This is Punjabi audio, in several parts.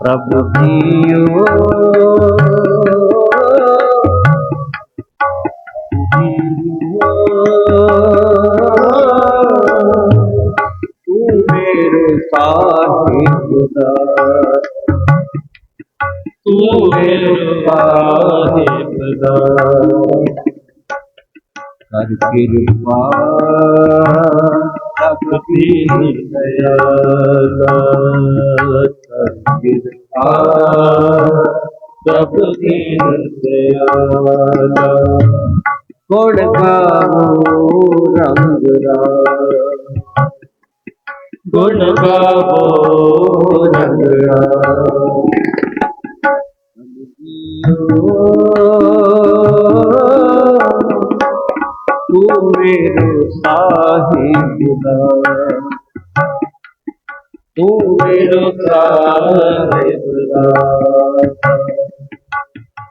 ਪ੍ਰਭ ਜੀਓ ਤੂੰ ਮੇਰੇ ਸਾਹਿਬ ਦਾ ਤੂੰ ਮੇਰੇ ਸਾਹਿਬ ਦਾ ਕਰ ਕਿਰਪਾ। ਸਭ ਦੀ ਦਇਆ ਦਾ ਕਰ ਕਿਰਪਾ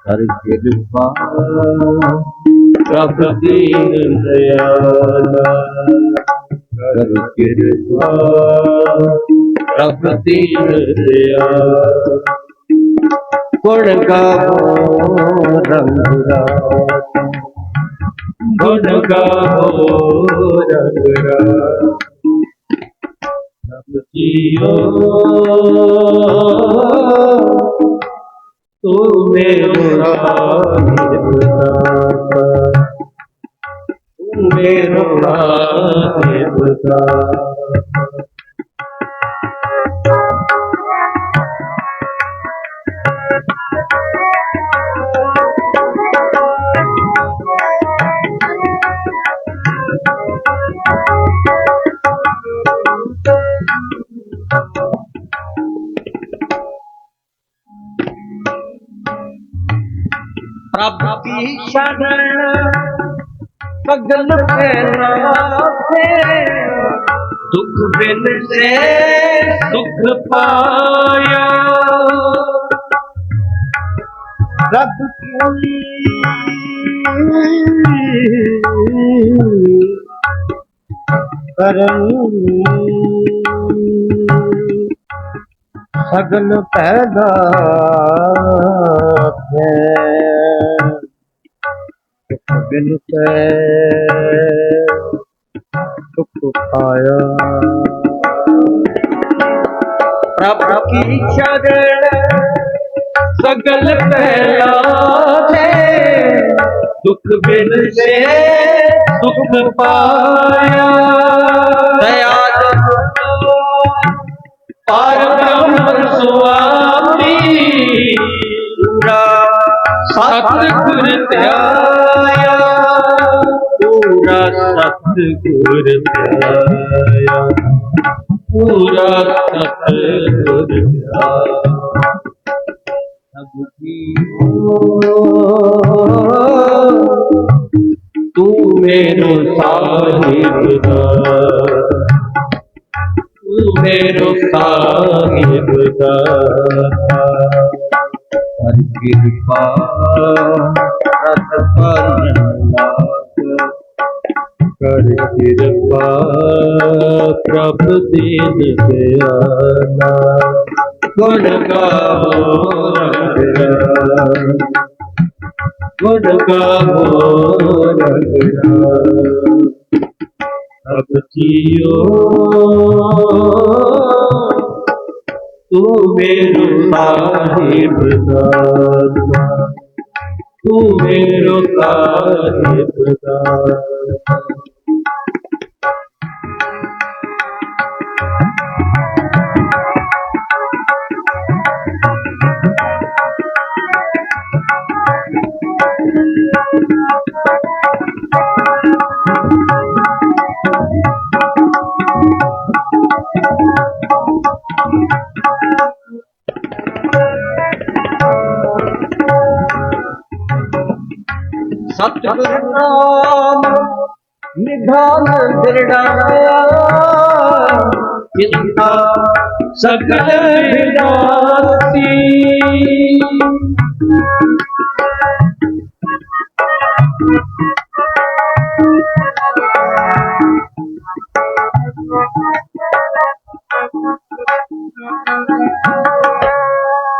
ਕਰ ਕਿਰਪਾ ਪ੍ਰਭ ਦੀਨ ਦਇਆਲਾ ਕਰ ਕਿਰਪਾ ਪ੍ਰਭ ਦੀਨ ਦਇਆਲਾ ਗੁਣ ਗਾਵੋ ਰੰਗ ਰਾਤ ਗੁਣ ਗਾਵੋ ਰੰਗ ਰਾਤ ਸਭ ਜੀਓ। ਤੂੰ ਮੇਰਾ ਸਾਹਿਬ ਤੂੰ ਮੇਰਾ ਸਾਹਿਬ ਦਾਤਾ ਪ੍ਰਭ ਕੀ ਸ਼ਰਨ ਸਗਲ ਫੈਲਾਵੇ ਦੁਖ ਬਿਨ ਸੇ ਸੁਖ ਪਾਇਆ। ਰੱਬ ਕੀ ਕਰਨ ਸਗਲ ਪੈਦਾ ਬਿਨ ਤੈ ਸੁਖ ਪਾਇਆ ਪ੍ਰਭ ਕੀ ਸ਼ਰਨ ਸਗਲ ਪਹਿਲਾ ਹੈ ਦੁਖ ਬਿਨ ਸੇ ਸੁਖ ਪਾਇਆ ਦਇਆਲ ਪਾਰ ਬ੍ਰਹਮ ਸੁਆਮੀ ਪੂਰਾ ਸਤਿਗੁਰ ਧਿਆਇਆ ਪੂਰਾ ਸਤਿਗੁਰ ਧਿਆਇਆ ਸਭ ਜੀਓ ਤੂੰ ਮੇਰੋ ਸਾਹਿਬ ਦਾ। ਤੂੰ ਮੇਰੋ ਸਾਹਿਬ ਦਾ ਹਰ ਕਿਰਪਾ ਰਤ ਪਰਨ ਕਰ ਕਿਰਪਾ ਪ੍ਰਭ ਦੀਨ ਦਿਆਨਾ ਗੁਣ ਗਾਵੋ ਰੰਗਰਾ ਗੁਣ ਗਾਵੋ ਰੰਗਰਾ ਸਭ ਜੀਓ, ਤੂੰ ਮੇਰੋ ਸਾਹਿਬ ਦਾਤਾ। ਤੂੰ ਮੇਰੋ ਸਾਹਿਬ ਦਾਤਾ। ਸਤਿਗੁਰ ਨਾਮ ਨਿਧਾਨ ਦਿਰੜਾਇਆ ਕਿੰਤਾ ਸਕਲ ਵਿਨਾਸੀ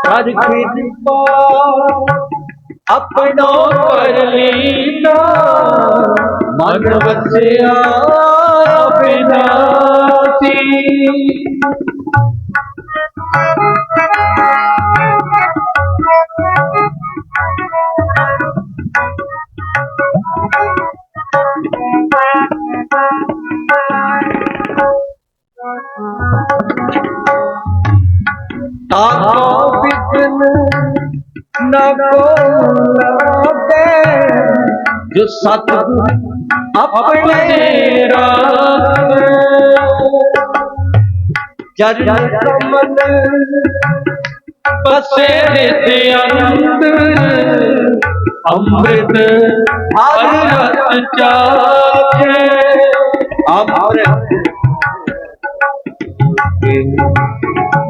ਹਰ ਕਿਰਪਾ ਮਨ ਵਸਿਆ ਬਿਨਾਸੀ ਤਾਕੋ ਵਿਗਨ ਨਾ ਕੋ ਲਾਗੇ ਜੋ ਸਤਿਗੁਰ ਆਪਣੇ ਰਾਖੇ ਚਰਨ ਕਮਲ ਬਸੇ ਨਿਤ ਅੰਦਰ ਅੰਮ੍ਰਿਤ ਹਰ ਰਸ ਚਾਖੇ। ਅੰਮ੍ਰਿਤ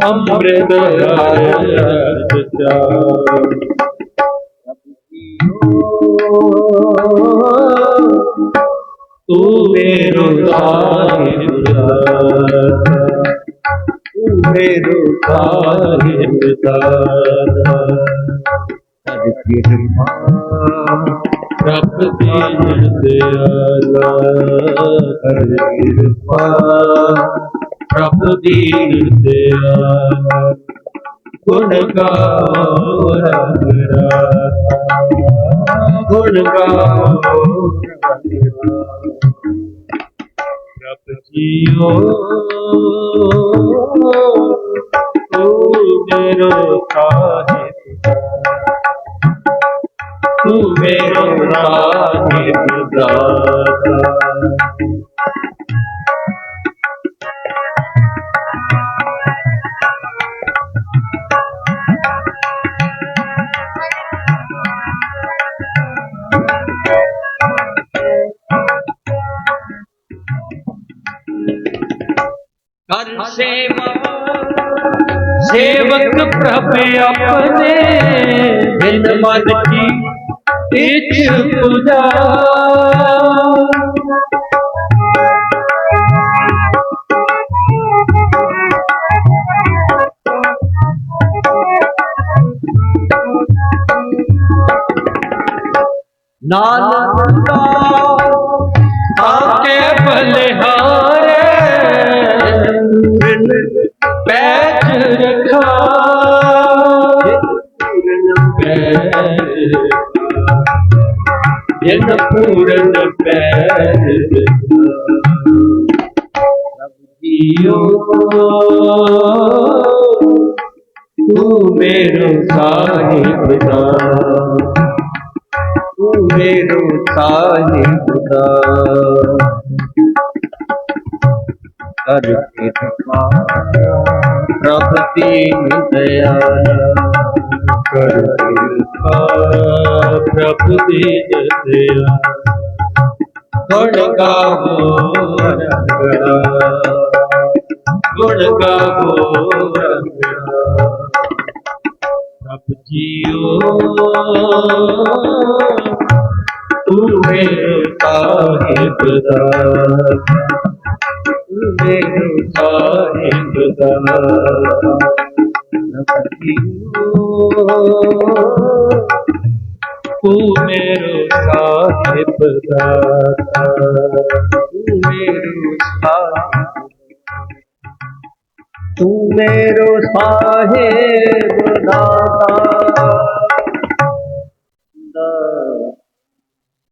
ਅੰਮ੍ਰਿਤ ਹਰ ਰਸ ਤੂੰ ਮੇਰੋ ਸਾਹਿਬ ਤੂੰ ਮੇਰੋ ਸਾਹਿਬ ਹਰ ਕਿਰਪਾ ਰੱਬ ਦੀਨ ਦਿਆਲਾ ਹਰ ਕਿਰਪਾ ਰੱਬ ਦੀਨ ਦਿਆਲਾ ਗੁਣ ਗਾਓ ਗੁਣ ਜੀਓ ਤੂੰ ਮੇਰੋ ਸਾਹਿਬ ਤੂੰ ਮੇਰੋ ਸਾਹਿਬ ਦਾਤਾ ਕਰ ਸੇਵਾ। ਸੇਵਕ ਪ੍ਰਭ ਆਪਣੇ ਬਿਨ ਮਨ ਕੀ ਇਛ ਪੁਜਾ ਨਾਨਕ ਦਾ ਆਕੇ ਬਲਿਹਾਰੇ ਜੀਓ ਤੂੰ ਮੇਰੋ ਸਾਹਿਬ ਦਾ। ਤੂੰ ਮੇਰੋ ਸਾਹਿਬ ਦਾ। ਕਰ ਕਿਰਪਾ। ਪ੍ਰਭ ਦੀਨ ਦਇਆਲਾ ਕਰ ਕਿਰਪਾ। ਪ੍ਰਭ ਦੀਨ ਗੁਣ ਗਾਵੋ ਰੱਬ ਜੀਓ ਤੂੰ ਮੇਰੇ ਸਾਹਿਬ ਦਾ ਤੂੰ ਮੇਰੇ ਸਾਹਿਬ ਦਾ ਰੱਬ ਜੀਓ ਤੂੰ ਮੇਰੇ ਸਾਹਿਬ ਦਾ ਤੂੰ ਮੇਰੇ ਸਾਹਿਬ ਤੂੰ ਮੇਰੋ ਸਾਹਿਬ ਦਾਤਾ